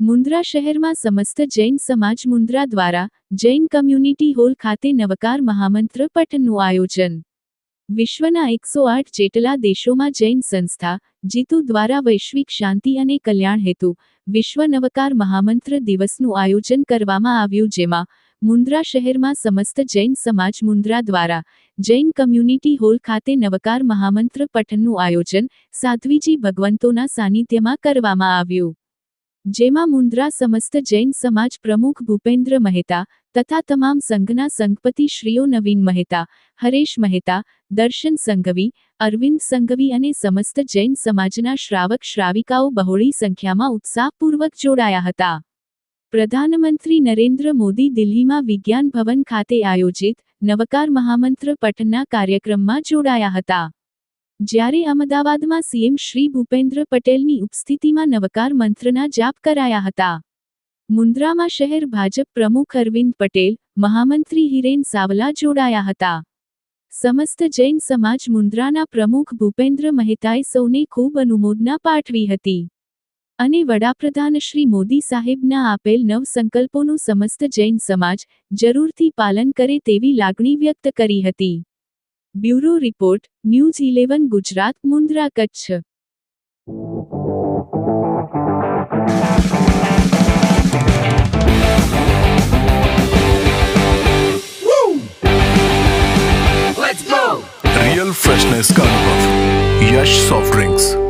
મુન્દ્રા શહેરમાં સમસ્ત જૈન સમાજ મુન્દ્રા દ્વારા જૈન કમ્યુનિટી હોલ ખાતે નવકાર મહામંત્ર પઠનનું આયોજન. વિશ્વના એકસો આઠ જેટલા દેશોમાં જૈન સંસ્થા, જીતુ દ્વારા વૈશ્વિક શાંતિ અને કલ્યાણ હેતુ, વિશ્વ નવકાર મહામંત્ર દિવસનું આયોજન કરવામાં આવ્યું જેમાં મુન્દ્રા શહેરમાં સમસ્ત જૈન સમાજ મુન્દ્રા દ્વારા જૈન કમ્યુનિટી હોલ ખાતે નવકાર મહામંત્ર પઠનનું આયોજન સાધ્વીજી ભગવંતોના સાનિધ્યમાં કરવામાં આવ્યું. જેમાં મુન્દ્રા સમસ્ત જૈન સમાજ પ્રમુખ ભૂપેન્દ્ર મહેતા તથા તમામ સંઘના સંઘપતિ શ્રીઓ નવીન મહેતા, હરેશ મહેતા, દર્શન સંઘવી, અરવિંદ સંઘવી અને સમસ્ત જૈન સમાજના શ્રાવક શ્રાવિકાઓ બહોળી સંખ્યામાં ઉત્સાહપૂર્વક જોડાયા હતા. પ્રધાનમંત્રી નરેન્દ્ર મોદી દિલ્હીમાં વિજ્ઞાન ભવન ખાતે આયોજિત નવકાર મહામંત્ર પઠનના કાર્યક્રમમાં જોડાયા હતા. જ્યારે અમદાવાદમાં સીએમ શ્રી ભૂપેન્દ્ર પટેલની ઉપસ્થિતિમાં નવકાર મંત્રના જાપ કરાયા હતા. મુન્દ્રામાં શહેર ભાજપ પ્રમુખ અરવિંદ પટેલ, મહામંત્રી હિરેન સાવલા જોડાયા હતા. સમસ્ત જૈન સમાજ મુન્દ્રાના પ્રમુખ ભૂપેન્દ્ર મહેતાએ સૌને ખૂબ અનુમોદના પાઠવી હતી. અને વડાપ્રધાન શ્રી મોદી સાહેબના આપેલ નવ સંકલ્પોનું સમસ્ત જૈન સમાજ જરૂરથી પાલન કરે તેવી લાગણી વ્યક્ત કરી હતી bureau report news eleven Gujarat Mundra Kutch real freshness का अनुभव यश सॉफ्ट ड्रिंक्स